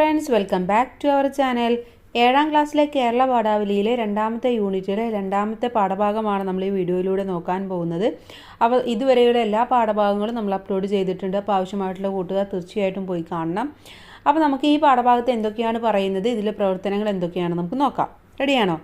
Friends welcome back to our channel ഏഴാം ക്ലാസ്സിലെ കേരള പാഠാവലിയിലെ രണ്ടാമത്തെ യൂണിറ്റിലെ രണ്ടാമത്തെ പാഠഭാഗമാണ് നമ്മൾ ഈ വീഡിയോയിലൂടെ നോക്കാൻ പോകുന്നത്. അപ്പോൾ ഇതുവരെയുള്ള എല്ലാ പാഠഭാഗങ്ങളും നമ്മൾ അപ്ലോഡ് ചെയ്തിട്ടുണ്ട്. അപ്പോൾ ആവശ്യമായിട്ടുള്ള കൂട്ടുകാർ തീർച്ചയായിട്ടും പോയി കാണണം. അപ്പോൾ നമുക്ക് ഈ പാഠഭാഗത്ത് എന്തൊക്കെയാണ് പറയുന്നത്? ഇതിലെ പ്രവർത്തനങ്ങൾ എന്തൊക്കെയാണ്? നമുക്ക് നോക്കാം. റെഡിയാണോ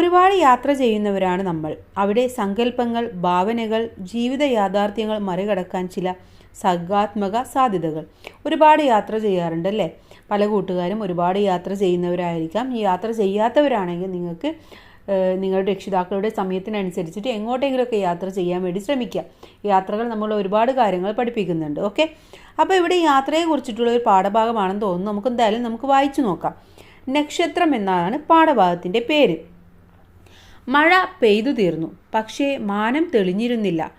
ഒരുപാട് യാത്ര ചെയ്യുന്നവരാണ് നമ്മൾ. അവിടെ സങ്കല്പങ്ങൾ ഭാവനകൾ ജീവിത യാഥാർത്ഥ്യങ്ങൾ മറികടക്കാൻ ചില സർഗാത്മക സാധ്യതകൾ ഒരുപാട് യാത്ര ചെയ്യാറുണ്ട് അല്ലേ? പല കൂട്ടുകാരും ഒരുപാട് യാത്ര ചെയ്യുന്നവരായിരിക്കാം. ഈ യാത്ര ചെയ്യാത്തവരാണെങ്കിൽ നിങ്ങൾക്ക് നിങ്ങളുടെ രക്ഷിതാക്കളുടെ സമയത്തിനനുസരിച്ചിട്ട് എങ്ങോട്ടെങ്കിലുമൊക്കെ യാത്ര ചെയ്യാൻ വേണ്ടി ശ്രമിക്കുക. യാത്രകൾ നമ്മൾ ഒരുപാട് കാര്യങ്ങൾ പഠിപ്പിക്കുന്നുണ്ട്. ഓക്കെ? അപ്പോൾ ഇവിടെ യാത്രയെ കുറിച്ചിട്ടുള്ള ഒരു പാഠഭാഗമാണെന്ന് തോന്നുന്നു. നമുക്ക് എന്തായാലും നമുക്ക് വായിച്ചു നോക്കാം. നക്ഷത്രം എന്നാണ് പാഠഭാഗത്തിന്റെ പേര്. മഴ പെയ്തു തീർന്നു. പക്ഷേ മാനം തെളിഞ്ഞിരുന്നില്ല.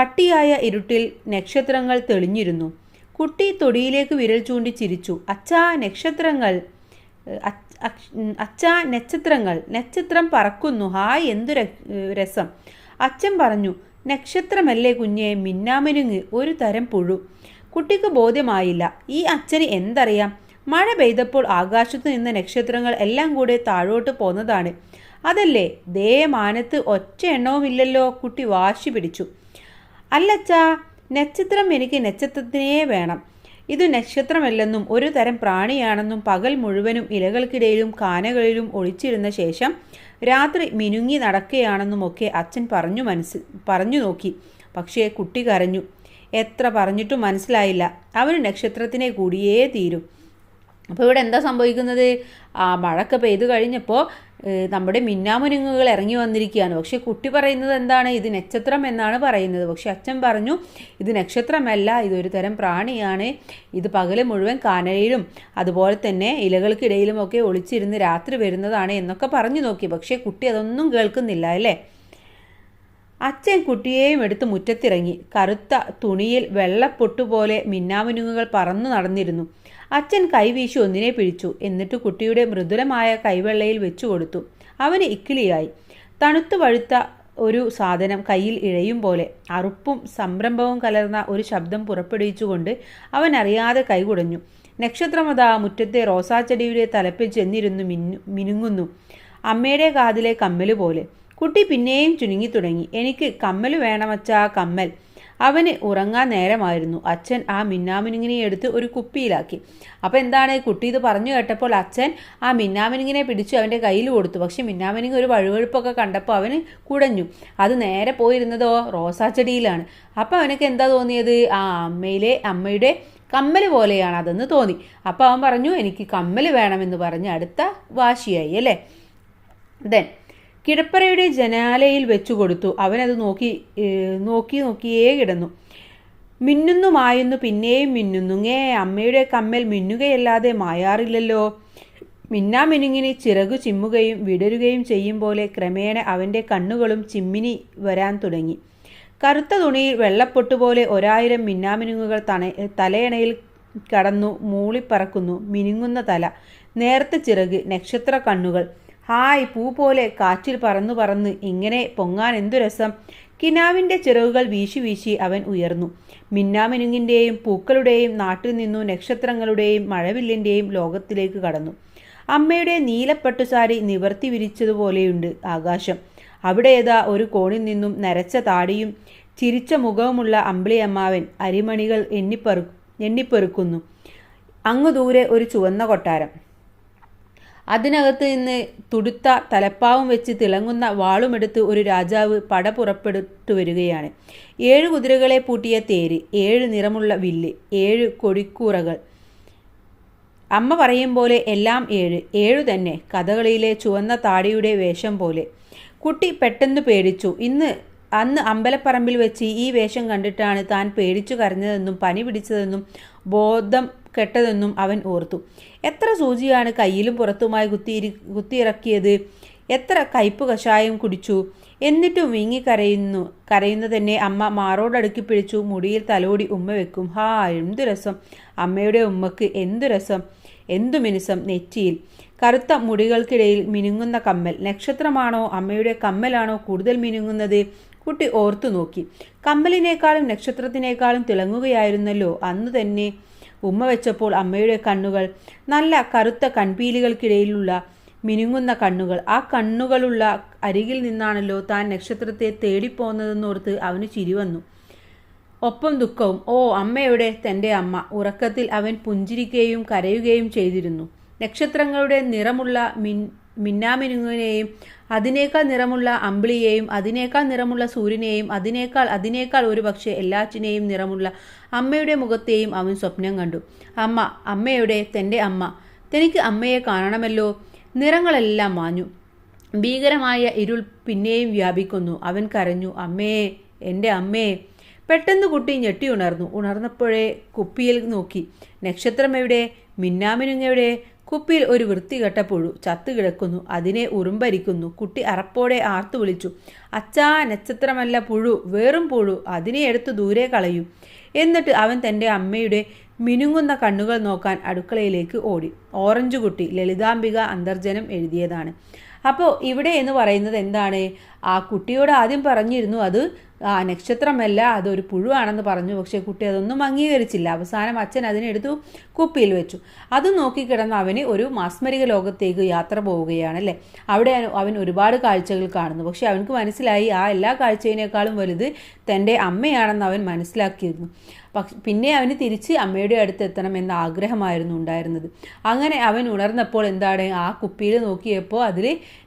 കട്ടിയായ ഇരുട്ടിൽ നക്ഷത്രങ്ങൾ തെളിഞ്ഞിരുന്നു. കുട്ടി തൊടിയിലേക്ക് വിരൽ ചൂണ്ടി ചിരിച്ചു. അച്ഛാ നക്ഷത്രങ്ങൾ അച്ഛാ നക്ഷത്രങ്ങൾ നക്ഷത്രം പറക്കുന്നു. ഹായ് എന്തു രസം. അച്ഛൻ പറഞ്ഞു നക്ഷത്രമല്ലേ കുഞ്ഞെ മിന്നാമിനുങ്ങ് ഒരു തരം പുഴു. കുട്ടിക്ക് ബോധ്യമായില്ല. ഈ അച്ഛന് എന്തറിയാം? മഴ പെയ്തപ്പോൾ ആകാശത്ത് നിന്ന നക്ഷത്രങ്ങൾ എല്ലാം കൂടെ താഴോട്ട് പോന്നതാണ്. അതല്ലേ ദേ മാനത്ത് ഒറ്റ എണ്ണവുമില്ലല്ലോ? കുട്ടി വാശി പിടിച്ചു. അല്ലച്ചാ നക്ഷത്രം എനിക്ക് നക്ഷത്രത്തിനേ വേണം. ഇത് നക്ഷത്രമല്ലെന്നും ഒരു തരം പ്രാണിയാണെന്നും പകൽ മുഴുവനും ഇലകൾക്കിടയിലും കാനകളിലും ഒളിച്ചിരുന്ന ശേഷം രാത്രി മിനുങ്ങി നടക്കുകയാണെന്നും ഒക്കെ അച്ഛൻ പറഞ്ഞു മനസ്സ് പറഞ്ഞു നോക്കി. പക്ഷേ കുട്ടി കരഞ്ഞു. എത്ര പറഞ്ഞിട്ടും മനസ്സിലായില്ല. അവന് നക്ഷത്രത്തിനെ കൂടിയേ തീരും. അപ്പോൾ ഇവിടെ എന്താ സംഭവിക്കുന്നത്? ആ മഴയൊക്കെ പെയ്തു കഴിഞ്ഞപ്പോൾ നമ്മുടെ മിന്നാമുനുങ്ങുകൾ ഇറങ്ങി വന്നിരിക്കുകയാണ്. പക്ഷേ കുട്ടി പറയുന്നത് എന്താണ്? ഇത് നക്ഷത്രം എന്നാണ് പറയുന്നത്. പക്ഷേ അച്ഛൻ പറഞ്ഞു ഇത് നക്ഷത്രമല്ല ഇതൊരു തരം പ്രാണിയാണ്. ഇത് പകൽ മുഴുവൻ കാനയിലും അതുപോലെ തന്നെ ഇലകൾക്കിടയിലുമൊക്കെ ഒളിച്ചിരുന്ന് രാത്രി വരുന്നതാണ് എന്നൊക്കെ പറഞ്ഞു നോക്കി. പക്ഷേ കുട്ടി അതൊന്നും കേൾക്കുന്നില്ല അല്ലേ? അച്ഛൻ കുട്ടിയെയും എടുത്ത് മുറ്റത്തിറങ്ങി. കറുത്ത തുണിയിൽ വെള്ളപ്പൊട്ടുപോലെ മിന്നാമുനുങ്ങുകൾ പറന്നു നടന്നിരുന്നു. അച്ഛൻ കൈവീശി ഒന്നിനെ പിടിച്ചു. എന്നിട്ട് കുട്ടിയുടെ മൃദുലമായ കൈവെള്ളയിൽ വെച്ചു കൊടുത്തു. അവന് ഇക്കിളിയായി. തണുത്തു വഴുത്ത ഒരു സാധനം കയ്യിൽ ഇഴയും പോലെ. അറുപ്പും സംരംഭവും കലർന്ന ഒരു ശബ്ദം പുറപ്പെടുവിച്ചുകൊണ്ട് അവൻ അറിയാതെ കൈകുടഞ്ഞു നക്ഷത്രമത മുറ്റത്തെ റോസാച്ചെടിയുടെ തലപ്പിൽ ചെന്നിരുന്നു മിന്നു മിനുങ്ങുന്നു. അമ്മയുടെ കാതിലെ കമ്മൽ പോലെ. കുട്ടി പിന്നെയും ചുരുങ്ങി തുടങ്ങി എനിക്ക് കമ്മൽ വേണമച്ചാ കമ്മൽ. അവന് ഉറങ്ങാൻ നേരമായിരുന്നു. അച്ഛൻ ആ മിന്നാമിനുങ്ങിനെ എടുത്ത് ഒരു കുപ്പിയിലാക്കി. അപ്പോൾ എന്താണ്? കുട്ടി ഇത് പറഞ്ഞു കേട്ടപ്പോൾ അച്ഛൻ ആ മിന്നാമിനുങ്ങിനെ പിടിച്ചു അവന്റെ കയ്യിൽ കൊടുത്തു. പക്ഷെ മിന്നാമിനുങ്ങ് ഒരു വഴുവഴുപ്പൊക്കെ കണ്ടപ്പോൾ അവന് കുടഞ്ഞു. അത് നേരെ പോയിരുന്നതോ? റോസാച്ചെടിയിലാണ്. അപ്പോൾ അവനക്ക് എന്താ തോന്നിയത്? ആ അമ്മയിലെ അമ്മയുടെ കമ്മൽ പോലെയാണ് അതെന്ന് തോന്നി. അപ്പോൾ അവൻ പറഞ്ഞു എനിക്ക് കമ്മൽ വേണമെന്ന് പറഞ്ഞ് അടുത്ത വാശിയായി അല്ലേ? ദെൻ കിടപ്പറയുടെ ജനാലയിൽ വെച്ചു കൊടുത്തു. അവനത് നോക്കി നോക്കി നോക്കിയേ കിടന്നു. മിന്നുന്നു മായുന്നു പിന്നെയും മിന്നുന്നു. ഏ അമ്മയുടെ കമ്മൽ മിന്നുകയല്ലാതെ മായാറില്ലല്ലോ. മിന്നാമിനുങ്ങിനി ചിറകു ചിമ്മുകയും വിടരുകയും ചെയ്യും പോലെ ക്രമേണ അവന്റെ കണ്ണുകളും ചിമ്മിനി വരാൻ തുടങ്ങി. കറുത്ത തുണിയിൽ വെള്ളപ്പൊട്ടുപോലെ ഒരായിരം മിന്നാമിനുങ്ങുകൾ തണ തലയണയിൽ കടന്നു മൂളിപ്പറക്കുന്നു. മിനുങ്ങുന്ന തല നേർത്ത ചിറക് നക്ഷത്ര കണ്ണുകൾ. ഹായ് പൂ പോലെ കാറ്റിൽ പറന്നു പറന്ന് ഇങ്ങനെ പൊങ്ങാൻ എന്തു രസം? കിനാവിന്റെ ചിറകുകൾ വീശി വീശി അവൻ ഉയർന്നു. മിന്നാമിനുങ്ങിന്റെയും പൂക്കളുടെയും നാട്ടിൽ നിന്നു നക്ഷത്രങ്ങളുടെയും മഴവില്ലിന്റെയും ലോകത്തിലേക്ക് കടന്നു. അമ്മയുടെ നീലപ്പട്ടുസാരി നിവർത്തി വിരിച്ചതുപോലെയുണ്ട് ആകാശം. അവിടെ ഏതാ ഒരു കോണിൽ നിന്നും നരച്ച താടിയും ചിരിച്ച മുഖവുമുള്ള അമ്പിളിയമ്മാവൻ അരിമണികൾ എണ്ണിപ്പറു എണ്ണിപ്പെറുക്കുന്നു. അങ്ങു ദൂരെ ഒരു ചുവന്ന കൊട്ടാരം. അതിനകത്ത് നിന്ന് തുടുത്ത തലപ്പാവും വെച്ച് തിളങ്ങുന്ന വാളുമെടുത്ത് ഒരു രാജാവ് പട പുറപ്പെടുത്തു വരികയാണ്. ഏഴ് കുതിരകളെ പൂട്ടിയ തേര് ഏഴ് നിറമുള്ള വില്ല് ഏഴ് കൊടിക്കൂറകൾ. അമ്മ പറയും പോലെ എല്ലാം ഏഴ് ഏഴു തന്നെ കഥകളിയിലെ ചുവന്ന താടിയുടെ വേഷം പോലെ. കുട്ടി പെട്ടെന്ന് പേടിച്ചു. ഇന്ന് അന്ന് അമ്പലപ്പറമ്പിൽ വെച്ച് ഈ വേഷം കണ്ടിട്ടാണ് താൻ പേടിച്ചു കരഞ്ഞതെന്നും പനി പിടിച്ചതെന്നും ബോധം കെട്ടതെന്നും അവൻ ഓർത്തു. എത്ര സൂചിയാണ് കയ്യിലും പുറത്തുമായി കുത്തിയിരി കുത്തിയിറക്കിയത്? എത്ര കയ്പ് കഷായം കുടിച്ചു? എന്നിട്ടും വീങ്ങി കരയുന്നു കരയുന്ന തന്നെ അമ്മ മാറോടടുക്കി പിടിച്ചു മുടിയിൽ തലോടി ഉമ്മ വെക്കും. ഹാ എന്തു രസം. അമ്മയുടെ ഉമ്മക്ക് എന്തു രസം. എന്തു മിനുസം നെറ്റിയിൽ. കറുത്ത മുടികൾക്കിടയിൽ മിനുങ്ങുന്ന കമ്മൽ. നക്ഷത്രമാണോ അമ്മയുടെ കമ്മലാണോ കൂടുതൽ മിനുങ്ങുന്നത്? കുട്ടി ഓർത്തു നോക്കി. കമ്മലിനേക്കാളും നക്ഷത്രത്തിനേക്കാളും തിളങ്ങുകയായിരുന്നല്ലോ അന്ന് തന്നെ ഉമ്മ വെച്ചപ്പോൾ അമ്മയുടെ കണ്ണുകൾ നല്ല കറുത്ത കൺപീലികൾക്കിടയിലുള്ള മിനുങ്ങുന്ന കണ്ണുകൾ. ആ കണ്ണുകളുള്ള അരികിൽ നിന്നാണല്ലോ താൻ നക്ഷത്രത്തെ തേടിപ്പോന്നതെന്നോർത്ത് അവന് ചിരി വന്നു. ഒപ്പം ദുഃഖവും ഓ അമ്മയുടെ തന്റെ അമ്മ. ഉറക്കത്തിൽ അവൻ പുഞ്ചിരിക്കുകയും കരയുകയും ചെയ്തിരുന്നു. നക്ഷത്രങ്ങളുടെ നിറമുള്ള മിൻ മിന്നാമിനുങ്ങിനെയും അതിനേക്കാൾ നിറമുള്ള അമ്പിളിയെയും അതിനേക്കാൾ നിറമുള്ള സൂര്യനെയും അതിനേക്കാൾ അതിനേക്കാൾ ഒരു പക്ഷേ എല്ലാറ്റിനെയും നിറമുള്ള അമ്മയുടെ മുഖത്തെയും അവൻ സ്വപ്നം കണ്ടു. അമ്മ അമ്മയുടെ തന്റെ അമ്മ തനിക്ക് അമ്മയെ കാണണമല്ലോ. നിറങ്ങളെല്ലാം മാഞ്ഞു. ഭീകരമായ ഇരുൾ പിന്നെയും വ്യാപിക്കുന്നു. അവൻ കരഞ്ഞു അമ്മേ എന്റെ അമ്മേ. പെട്ടെന്ന് കുട്ടി ഞെട്ടി ഉണർന്നു. ഉണർന്നപ്പോഴേ കുപ്പിയിൽ നോക്കി. നക്ഷത്രം എവിടെ? മിന്നാമിനുങ്ങെവിടെ കുപ്പിയിൽ ഒരു വൃത്തികെട്ട പുഴു ചത്തു കിടക്കുന്നു. അതിനെ ഉറുമ്പരിക്കുന്നു. കുട്ടി അറപ്പോടെ ആർത്തു വിളിച്ചു. അച്ഛാ നക്ഷത്രമല്ല പുഴു. വേറും പുഴു. അതിനെ എടുത്ത് ദൂരെ കളയും. എന്നിട്ട് അവൻ തന്റെ അമ്മയുടെ മിനുങ്ങുന്ന കണ്ണുകൾ നോക്കാൻ അടുക്കളയിലേക്ക് ഓടി. ഓറഞ്ച് കുട്ടി ലളിതാംബിക അന്തർജനം എഴുതിയതാണ്. അപ്പോൾ ഇവിടെ എന്ന് പറയുന്നത് എന്താണ്? ആ കുട്ടിയോട് ആദ്യം പറഞ്ഞിരുന്നു അത് ആ നക്ഷത്രമല്ല അതൊരു പുഴുവാണെന്ന് പറഞ്ഞു. പക്ഷേ കുട്ടി അതൊന്നും അംഗീകരിച്ചില്ല. അവസാനം അച്ഛൻ അതിനെടുത്തു കുപ്പിയിൽ വെച്ചു. അത് നോക്കിക്കിടന്ന് അവന് ഒരു മാസ്മരിക ലോകത്തേക്ക് യാത്ര പോവുകയാണ് അല്ലേ? അവിടെ അവൻ ഒരുപാട് കാഴ്ചകൾ കാണുന്നു. പക്ഷേ അവനക്ക് മനസ്സിലായി ആ എല്ലാ കാഴ്ചയിനേക്കാളും വലുത് തന്റെ അമ്മയാണെന്ന് അവൻ മനസ്സിലാക്കിയിരുന്നു. പക്ഷെ പിന്നെ അവന് തിരിച്ച് അമ്മയുടെ അടുത്ത് എത്തണം എന്ന ആഗ്രഹമായിരുന്നു ഉണ്ടായിരുന്നത്. അങ്ങനെ അവൻ ഉണർന്നപ്പോൾ എന്താണ്? ആ കുപ്പിയിൽ നോക്കിയപ്പോൾ അതിൽ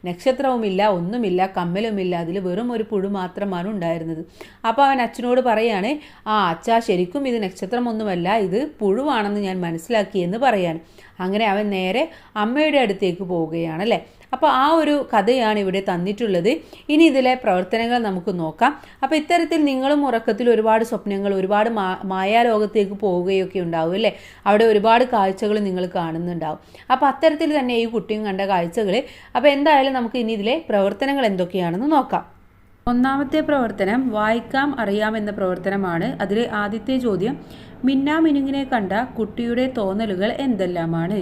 നക്ഷത്രവുമില്ല ഒന്നുമില്ല കമ്മലുമില്ല അതിൽ വെറും ഒരു പുഴു മാത്രമാണ് ഉണ്ടായിരുന്നത്. അപ്പോൾ അവൻ അച്ഛനോട് പറയാണ് ആ അച്ഛാ ശരിക്കും ഇത് നക്ഷത്രമൊന്നുമല്ല ഇത് പുഴുവാണെന്ന് ഞാൻ മനസ്സിലാക്കിയെന്ന് പറയാൻ. അങ്ങനെ അവൻ നേരെ അമ്മയുടെ അടുത്തേക്ക് പോവുകയാണ് അല്ലേ? അപ്പോൾ ആ ഒരു കഥയാണ് ഇവിടെ തന്നിട്ടുള്ളത്. ഇനി ഇതിലെ പ്രവർത്തനങ്ങൾ നമുക്ക് നോക്കാം. അപ്പോൾ ഇത്തരത്തിൽ നിങ്ങളും ഉറക്കത്തിൽ ഒരുപാട് സ്വപ്നങ്ങൾ ഒരുപാട് മായാലോകത്തേക്ക് പോവുകയൊക്കെ ഉണ്ടാവും അല്ലേ? അവിടെ ഒരുപാട് കാഴ്ചകൾ നിങ്ങൾ കാണുന്നുണ്ടാവും. അപ്പോൾ അത്തരത്തിൽ തന്നെ ഈ കുട്ടിയും കണ്ട കാഴ്ചകൾ. അപ്പോൾ എന്തായാലും നമുക്ക് ഇനി ഇതിലെ പ്രവർത്തനങ്ങൾ എന്തൊക്കെയാണെന്ന് നോക്കാം. ഒന്നാമത്തെ പ്രവർത്തനം വായിക്കാം അറിയാം എന്ന പ്രവർത്തനമാണ്. അതിലെ ആദ്യത്തെ ചോദ്യം മിന്നാമിനുങ്ങിനെ കണ്ട കുട്ടിയുടെ തോന്നലുകൾ എന്തെല്ലാമാണ്?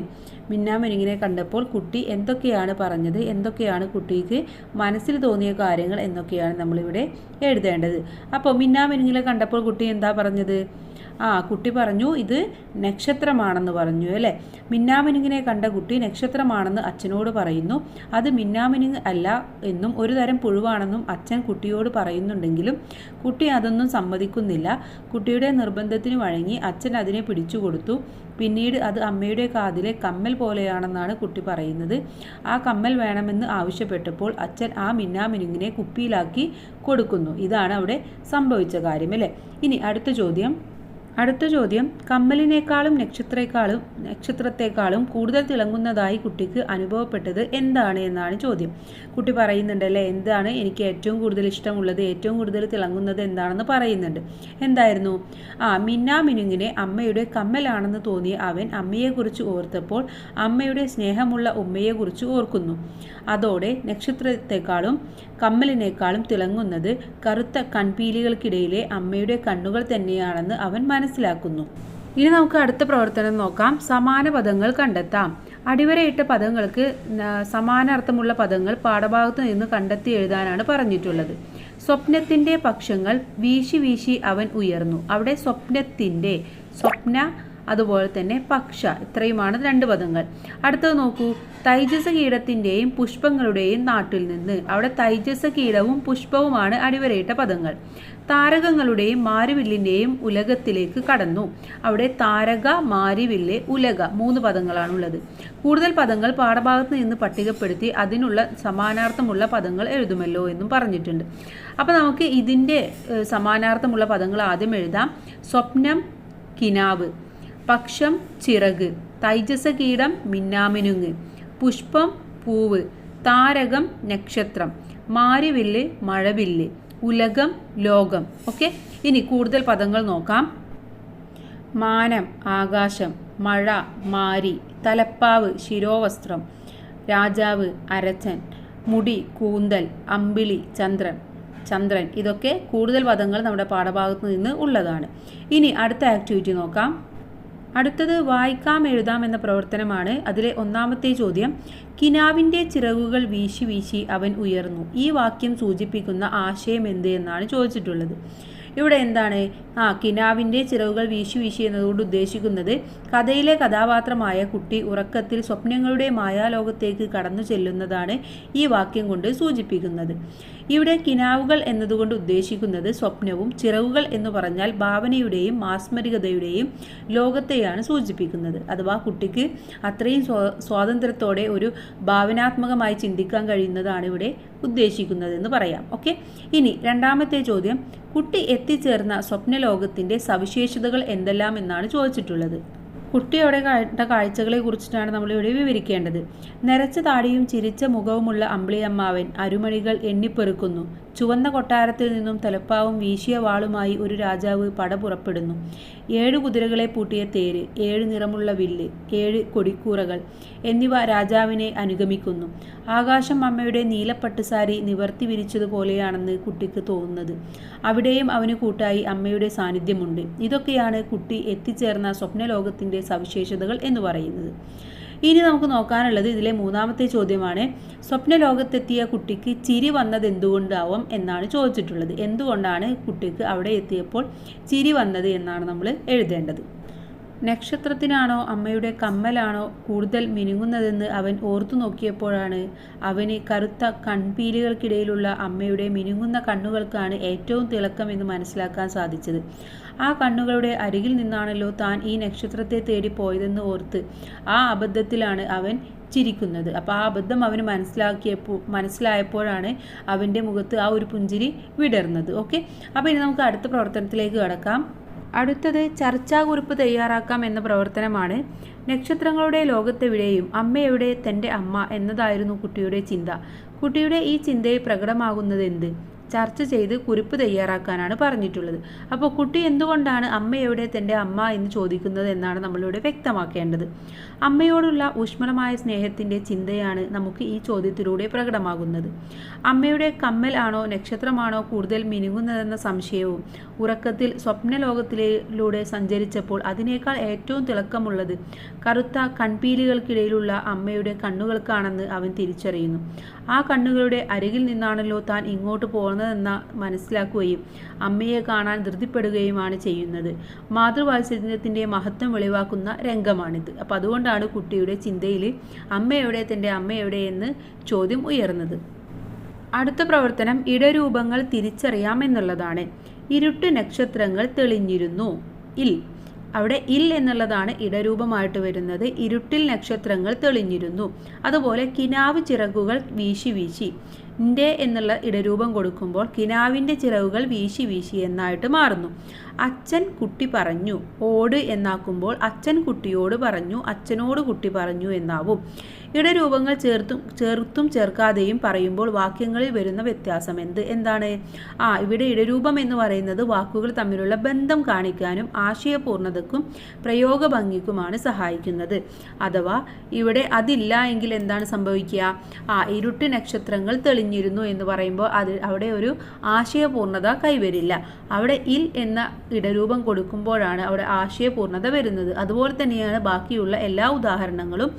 മിന്നാമിനുങ്ങിനെ കണ്ടപ്പോൾ കുട്ടി എന്തൊക്കെയാണ് പറഞ്ഞത്? എന്തൊക്കെയാണ് കുട്ടിക്ക് മനസ്സിൽ തോന്നിയ കാര്യങ്ങൾ എന്നൊക്കെയാണ് നമ്മളിവിടെ എഴുതേണ്ടത്. അപ്പോൾ മിന്നാമിനുങ്ങിനെ കണ്ടപ്പോൾ കുട്ടി എന്താ പറഞ്ഞത്? ആ കുട്ടി പറഞ്ഞു ഇത് നക്ഷത്രമാണെന്ന് പറഞ്ഞു അല്ലേ? മിന്നാമിനുങ്ങിനെ കണ്ട കുട്ടി നക്ഷത്രമാണെന്ന് അച്ഛനോട് പറയുന്നു. അത് മിന്നാമിനുങ് അല്ല എന്നും ഒരു തരം പുഴുവാണെന്നും അച്ഛൻ കുട്ടിയോട് പറയുന്നുണ്ടെങ്കിലും കുട്ടി അതൊന്നും സമ്മതിക്കുന്നില്ല. കുട്ടിയുടെ നിർബന്ധത്തിന് വഴങ്ങി അച്ഛൻ അതിനെ പിടിച്ചു കൊടുത്തു. പിന്നീട് അത് അമ്മയുടെ കാതിലെ കമ്മൽ പോലെയാണെന്നാണ് കുട്ടി പറയുന്നത്. ആ കമ്മൽ വേണമെന്ന് ആവശ്യപ്പെട്ടപ്പോൾ അച്ഛൻ ആ മിന്നാമിനുങ്ങിനെ കുപ്പിയിലാക്കി കൊടുക്കുന്നു. ഇതാണ് അവിടെ സംഭവിച്ച കാര്യം അല്ലേ? ഇനി അടുത്ത ചോദ്യം. അടുത്ത ചോദ്യം. കമ്മലിനേക്കാളും നക്ഷത്രേക്കാളും നക്ഷത്രത്തെക്കാളും കൂടുതൽ തിളങ്ങുന്നതായി കുട്ടിക്ക് അനുഭവപ്പെട്ടത് എന്താണ് എന്നാണ് ചോദ്യം. കുട്ടി പറയുന്നുണ്ടല്ലേ എന്താണ് എനിക്ക് ഏറ്റവും കൂടുതൽ ഇഷ്ടമുള്ളത് ഏറ്റവും കൂടുതൽ തിളങ്ങുന്നത് എന്താണെന്ന് പറയുന്നുണ്ട്. എന്തായിരുന്നു? ആ മിന്നാ മിനുങ്ങിനെ അമ്മയുടെ കമ്മലാണെന്ന് തോന്നിയ അവൻ അമ്മയെക്കുറിച്ച് ഓർത്തപ്പോൾ അമ്മയുടെ സ്നേഹമുള്ള ഉമ്മയെക്കുറിച്ച് ഓർക്കുന്നു. അതോടെ നക്ഷത്രത്തെക്കാളും കമ്മലിനേക്കാളും തിളങ്ങുന്നത് കറുത്ത കൺപീലികൾക്കിടയിലെ അമ്മയുടെ കണ്ണുകൾ തന്നെയാണെന്ന് അവൻ മനസ്സിലാക്കുന്നു. ഇനി നമുക്ക് അടുത്ത പ്രവർത്തനം നോക്കാം. സമാന പദങ്ങൾ കണ്ടെത്താം. അടിവരയിട്ട പദങ്ങൾക്ക് സമാനാർത്ഥമുള്ള പദങ്ങൾ പാഠഭാഗത്ത് നിന്ന് കണ്ടെത്തി എഴുതാനാണ് പറഞ്ഞിട്ടുള്ളത്. സ്വപ്നത്തിന്റെ പക്ഷങ്ങൾ വീശി വീശി അവൻ ഉയർന്നു. അവിടെ സ്വപ്നത്തിന്റെ സ്വപ്ന അതുപോലെ തന്നെ പക്ഷ ഇത്രയുമാണ് രണ്ട് പദങ്ങൾ. അടുത്തത് നോക്കൂ. തൈജസ കീടത്തിന്റെയും പുഷ്പങ്ങളുടെയും നാട്ടിൽ നിന്ന്. അവിടെ തൈജസ കീടവും പുഷ്പവുമാണ് അടിവരയിട്ട പദങ്ങൾ. താരകങ്ങളുടെയും മാരിവില്ലിന്റെയും ഉലകത്തിലേക്ക് കടന്നു. അവിടെ താരക മാരിവില്ല് ഉലക മൂന്ന് പദങ്ങളാണുള്ളത്. കൂടുതൽ പദങ്ങൾ പാഠഭാഗത്ത് നിന്ന് പട്ടികപ്പെടുത്തി അതിനുള്ള സമാനാർത്ഥമുള്ള പദങ്ങൾ എഴുതുമല്ലോ എന്നും പറഞ്ഞിട്ടുണ്ട്. അപ്പോൾ നമുക്ക് ഇതിന്റെ സമാനാർത്ഥമുള്ള പദങ്ങൾ ആദ്യം എഴുതാം. സ്വപ്നം കിനാവ്. പക്ഷം ചിറക് തൈജസകീടം മിന്നാമിനുങ്ങ് പുഷ്പം പൂവ് താരകം നക്ഷത്രം മാരിവില്ല് മഴവില്ല് ഉലകം ലോകം. ഓക്കെ? ഇനി കൂടുതൽ പദങ്ങൾ നോക്കാം. മാനം ആകാശം മഴ മാരി തലപ്പാവ് ശിരോവസ്ത്രം രാജാവ് അരച്ചൻ മുടി കൂന്തൽ അമ്പിളി ചന്ദ്രൻ ചന്ദ്രൻ. ഇതൊക്കെ കൂടുതൽ പദങ്ങൾ നമ്മുടെ പാഠഭാഗത്ത് നിന്ന് ഉള്ളതാണ്. ഇനി അടുത്ത ആക്ടിവിറ്റി നോക്കാം. അടുത്തത് വായിക്കാം എഴുതാം എന്ന പ്രവർത്തനമാണ്. അതിലെ ഒന്നാമത്തെ ചോദ്യം കിനാവിന്റെ ചിറകുകൾ വീശി വീശി അവൻ ഉയർന്നു. ഈ വാക്യം സൂചിപ്പിക്കുന്ന ആശയം എന്ത് എന്നാണ് ചോദിച്ചിട്ടുള്ളത്. ഇവിടെ എന്താണ്? ആ കിനാവിന്റെ ചിറകുകൾ വീശി വീശി എന്നതുകൊണ്ട് ഉദ്ദേശിക്കുന്നത് കഥയിലെ കഥാപാത്രമായ കുട്ടി ഉറക്കത്തിൽ സ്വപ്നങ്ങളുടെ മായാലോകത്തേക്ക് കടന്നു ചെല്ലുന്നതാണ് ഈ വാക്യം കൊണ്ട് സൂചിപ്പിക്കുന്നത്. ഇവിടെ കിനാവുകൾ എന്നതുകൊണ്ട് ഉദ്ദേശിക്കുന്നത് സ്വപ്നവും ചിറകുകൾ എന്ന് പറഞ്ഞാൽ ഭാവനയുടെയും മാസ്മരികതയുടെയും ലോകത്തെയാണ് സൂചിപ്പിക്കുന്നത്. അഥവാ കുട്ടിക്ക് അത്രയും സ്വാതന്ത്ര്യത്തോടെ ഒരു ഭാവനാത്മകമായി ചിന്തിക്കാൻ കഴിയുന്നതാണ് ഇവിടെ ഉദ്ദേശിക്കുന്നതെന്ന് പറയാം. ഓക്കെ? ഇനി രണ്ടാമത്തെ ചോദ്യം. കുട്ടി എത്തിച്ചേർന്ന സ്വപ്നലോകത്തിന്റെ സവിശേഷതകൾ എന്തെല്ലാം എന്നാണ് ചോദിച്ചിട്ടുള്ളത്. കുട്ടിയുടെ കണ്ട കാഴ്ചകളെ കുറിച്ചിട്ടാണ് നമ്മളിവിടെ വിവരിക്കേണ്ടത്. നിറച്ച താടിയും ചിരിച്ച മുഖവുമുള്ള അമ്പിളിയമ്മാവൻ അരുമണികൾ എണ്ണിപ്പെറുക്കുന്നു. ചുവന്ന കൊട്ടാരത്തിൽ നിന്നും തലപ്പാവും വീശിയ വാളുമായി ഒരു രാജാവ് പട പുറപ്പെടുന്നു. ഏഴ് കുതിരകളെ പൂട്ടിയ തേര് ഏഴ് നിറമുള്ള വില്ല് ഏഴ് കൊടിക്കൂറകൾ എന്നിവ രാജാവിനെ അനുഗമിക്കുന്നു. ആകാശം അമ്മയുടെ നീലപ്പട്ടുസാരി നിവർത്തി വിരിച്ചതുപോലെയാണെന്ന് കുട്ടിക്ക് തോന്നുന്നത്. അവിടെയും അവന് കൂട്ടായി അമ്മയുടെ സാന്നിധ്യമുണ്ട്. ഇതൊക്കെയാണ് കുട്ടി എത്തിച്ചേർന്ന സ്വപ്നലോകത്തിന്റെ സവിശേഷതകൾ എന്ന് പറയുന്നത്. ഇനി നമുക്ക് നോക്കാനുള്ളത് ഇതിലെ മൂന്നാമത്തെ ചോദ്യമാണ് സ്വപ്നലോകത്തെത്തിയ കുട്ടിക്ക് ചിരി വന്നത് എന്തുകൊണ്ടാവും എന്നാണ് ചോദിച്ചിട്ടുള്ളത്. എന്തുകൊണ്ടാണ് കുട്ടിക്ക് അവിടെ എത്തിയപ്പോൾ ചിരി വന്നത് എന്നാണ് നമ്മൾ എഴുതേണ്ടത്. നക്ഷത്രത്തിനാണോ അമ്മയുടെ കമ്മലാണോ കൂടുതൽ മിനുങ്ങുന്നതെന്ന് അവൻ ഓർത്തു നോക്കിയപ്പോഴാണ് അവന് കറുത്ത കൺപീലികൾക്കിടയിലുള്ള അമ്മയുടെ മിനുങ്ങുന്ന കണ്ണുകൾക്കാണ് ഏറ്റവും തിളക്കം എന്ന് മനസ്സിലാക്കാൻ സാധിച്ചത്. ആ കണ്ണുകളുടെ അരികിൽ നിന്നാണല്ലോ താൻ ഈ നക്ഷത്രത്തെ തേടി പോയതെന്ന് ഓർത്ത് ആ അബദ്ധത്തിലാണ് അവൻ ചിരിക്കുന്നത്. അപ്പോൾ ആ അബദ്ധം അവന് മനസ്സിലാക്കിയപ്പോൾ മനസ്സിലായപ്പോഴാണ് അവന്റെ മുഖത്ത് ആ ഒരു പുഞ്ചിരി വിടർന്നത്. ഓക്കെ അപ്പോൾ ഇനി നമുക്ക് അടുത്ത പ്രവർത്തനത്തിലേക്ക് കടക്കാം. അടുത്തത് ചർച്ചാ കുറിപ്പ് തയ്യാറാക്കാം എന്ന പ്രവർത്തനമാണ്. നക്ഷത്രങ്ങളുടെ ലോകത്തെവിടെയും അമ്മയെവിടെ തന്റെ അമ്മ എന്നതായിരുന്നു കുട്ടിയുടെ ചിന്ത. കുട്ടിയുടെ ഈ ചിന്തയെ പ്രകടമാകുന്നത് എന്ത്? ചർച്ച ചെയ്ത് കുറിപ്പ് തയ്യാറാക്കാനാണ് പറഞ്ഞിട്ടുള്ളത്. അപ്പോൾ കുട്ടി എന്തുകൊണ്ടാണ് അമ്മ എവിടെ തന്റെ അമ്മ എന്ന് ചോദിക്കുന്നത് എന്നാണ് നമ്മളിവിടെ വ്യക്തമാക്കേണ്ടത്. അമ്മയോടുള്ള ഊഷ്മളമായ സ്നേഹത്തിന്റെ ചിന്തയാണ് നമുക്ക് ഈ ചോദ്യത്തിലൂടെ പ്രകടമാകുന്നത്. അമ്മയുടെ കമ്മൽ ആണോ നക്ഷത്രമാണോ കൂടുതൽ മിനുങ്ങുന്നതെന്ന സംശയവും ഉറക്കത്തിൽ സ്വപ്നലോകത്തിലൂടെ സഞ്ചരിച്ചപ്പോൾ അതിനേക്കാൾ ഏറ്റവും തിളക്കമുള്ളത് കറുത്ത കൺപീലികൾക്കിടയിലുള്ള അമ്മയുടെ കണ്ണുകൾക്കാണെന്ന് അവൻ തിരിച്ചറിയുന്നു. ആ കണ്ണുകളുടെ അരികിൽ നിന്നാണല്ലോ താൻ ഇങ്ങോട്ട് പോകുന്നതെന്ന മനസ്സിലാക്കുകയും അമ്മയെ കാണാൻ ധൃതിപ്പെടുകയുമാണ് ചെയ്യുന്നത്. മാതൃവാത്സല്യത്തിന്റെ മഹത്വം വെളിവാക്കുന്ന രംഗമാണിത്. അപ്പം അതുകൊണ്ടാണ് കുട്ടിയുടെ ചിന്തയിൽ അമ്മയുടെ തന്റെ അമ്മയുടെ എന്ന് ചോദ്യം ഉയർന്നത്. അടുത്ത പ്രവർത്തനം ഇടരൂപങ്ങൾ തിരിച്ചറിയാം എന്നുള്ളതാണ് ഇരുട്ട് നക്ഷത്രങ്ങൾ തെളിഞ്ഞിരുന്നു. ഇൽ. അവിടെ ഇൽ എന്നുള്ളതാണ് ഇടരൂപമായിട്ട് വരുന്നത്. ഇരുട്ടിൽ നക്ഷത്രങ്ങൾ തെളിഞ്ഞിരുന്നു. അതുപോലെ കിനാവ് ചിറകുകൾ വീശി വീശി. ന്റെ എന്നുള്ള ഇടരൂപം കൊടുക്കുമ്പോൾ കിനാവിന്റെ ചിറകുകൾ വീശി വീശി എന്നായിട്ട് മാറുന്നു. അച്ഛൻ കുട്ടി പറഞ്ഞു ഓട് എന്നാക്കുമ്പോൾ അച്ഛൻ കുട്ടിയോട് പറഞ്ഞു അച്ഛനോട് കുട്ടി പറഞ്ഞു എന്നാവും. ഇടരൂപങ്ങൾ ചേർത്തും ചേർത്തും ചേർക്കാതെയും പറയുമ്പോൾ വാക്യങ്ങളിൽ വരുന്ന വ്യത്യാസം എന്ത്? എന്താണ്? ആ ഇവിടെ ഇടരൂപം എന്ന് പറയുന്നത് വാക്കുകൾ തമ്മിലുള്ള ബന്ധം കാണിക്കാനും ആശയപൂർണതക്കും പ്രയോഗഭംഗിക്കുമാണ് സഹായിക്കുന്നത്. അഥവാ ഇവിടെ അതില്ല എങ്കിൽ എന്താണ് സംഭവിക്കുക? ആ ഇരുട്ട് നക്ഷത്രങ്ങൾ തെളിഞ്ഞിരുന്നു എന്ന് പറയുമ്പോൾ അത് അവിടെ ഒരു ആശയപൂർണത കൈവരില്ല. അവിടെ ഇൽ എന്ന ഇടരൂപം കൊടുക്കുമ്പോഴാണ് അവിടെ ആശയപൂർണത വരുന്നത്. അതുപോലെ തന്നെയാണ് ബാക്കിയുള്ള എല്ലാ ഉദാഹരണങ്ങളും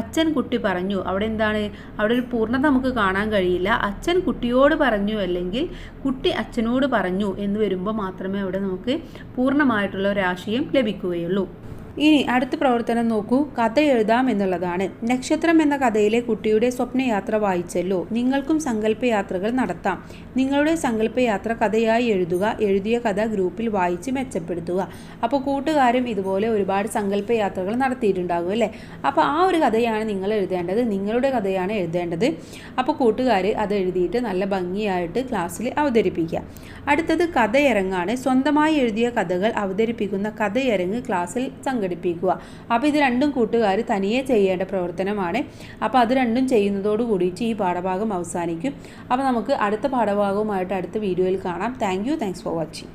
അച്ഛൻ കുട്ടി പറഞ്ഞു. അവിടെ എന്താണ്? അവിടെ ഒരു പൂർണത നമുക്ക് കാണാൻ കഴിയില്ല. അച്ഛൻ കുട്ടിയോട് പറഞ്ഞു അല്ലെങ്കിൽ കുട്ടി അച്ഛനോട് പറഞ്ഞു എന്ന് വരുമ്പോൾ മാത്രമേ അവിടെ നമുക്ക് പൂർണമായിട്ടുള്ള ഒരു ആശയം ലഭിക്കുകയുള്ളൂ. ഇനി അടുത്ത പ്രവർത്തനം നോക്കൂ. കഥ എഴുതാം എന്നുള്ളതാണ്. നക്ഷത്രം എന്ന കഥയിലെ കുട്ടിയുടെ സ്വപ്നയാത്ര വായിച്ചല്ലോ. നിങ്ങൾക്കും സങ്കല്പയാത്രകൾ നടത്താം. നിങ്ങളുടെ സങ്കല്പയാത്ര കഥയായി എഴുതുക. എഴുതിയ കഥ ഗ്രൂപ്പിൽ വായിച്ച് മെച്ചപ്പെടുത്തുക. അപ്പോൾ കൂട്ടുകാരും ഇതുപോലെ ഒരുപാട് സങ്കല്പയാത്രകൾ നടത്തിയിട്ടുണ്ടാകും അല്ലേ? അപ്പോൾ ആ ഒരു കഥയാണ് നിങ്ങൾ എഴുതേണ്ടത്. നിങ്ങളുടെ കഥയാണ് എഴുതേണ്ടത്. അപ്പോൾ കൂട്ടുകാർ അത് എഴുതിയിട്ട് നല്ല ഭംഗിയായിട്ട് ക്ലാസ്സിൽ അവതരിപ്പിക്കുക. അടുത്തത് കഥയരങ്ങാണ്. സ്വന്തമായി എഴുതിയ കഥകൾ അവതരിപ്പിക്കുന്ന കഥയരങ്ങ് ക്ലാസ്സിൽ സംഘ സംഘടിപ്പിക്കുക. അപ്പോൾ ഇത് രണ്ടും കൂട്ടുകാർ തനിയെ ചെയ്യേണ്ട പ്രവർത്തനമാണ്. അപ്പോൾ അത് രണ്ടും ചെയ്യുന്നതോട് ഈ പാഠഭാഗം അവസാനിക്കും. അപ്പോൾ നമുക്ക് അടുത്ത പാഠഭാഗവുമായിട്ട് അടുത്ത വീഡിയോയിൽ കാണാം. Thank you thanks for watching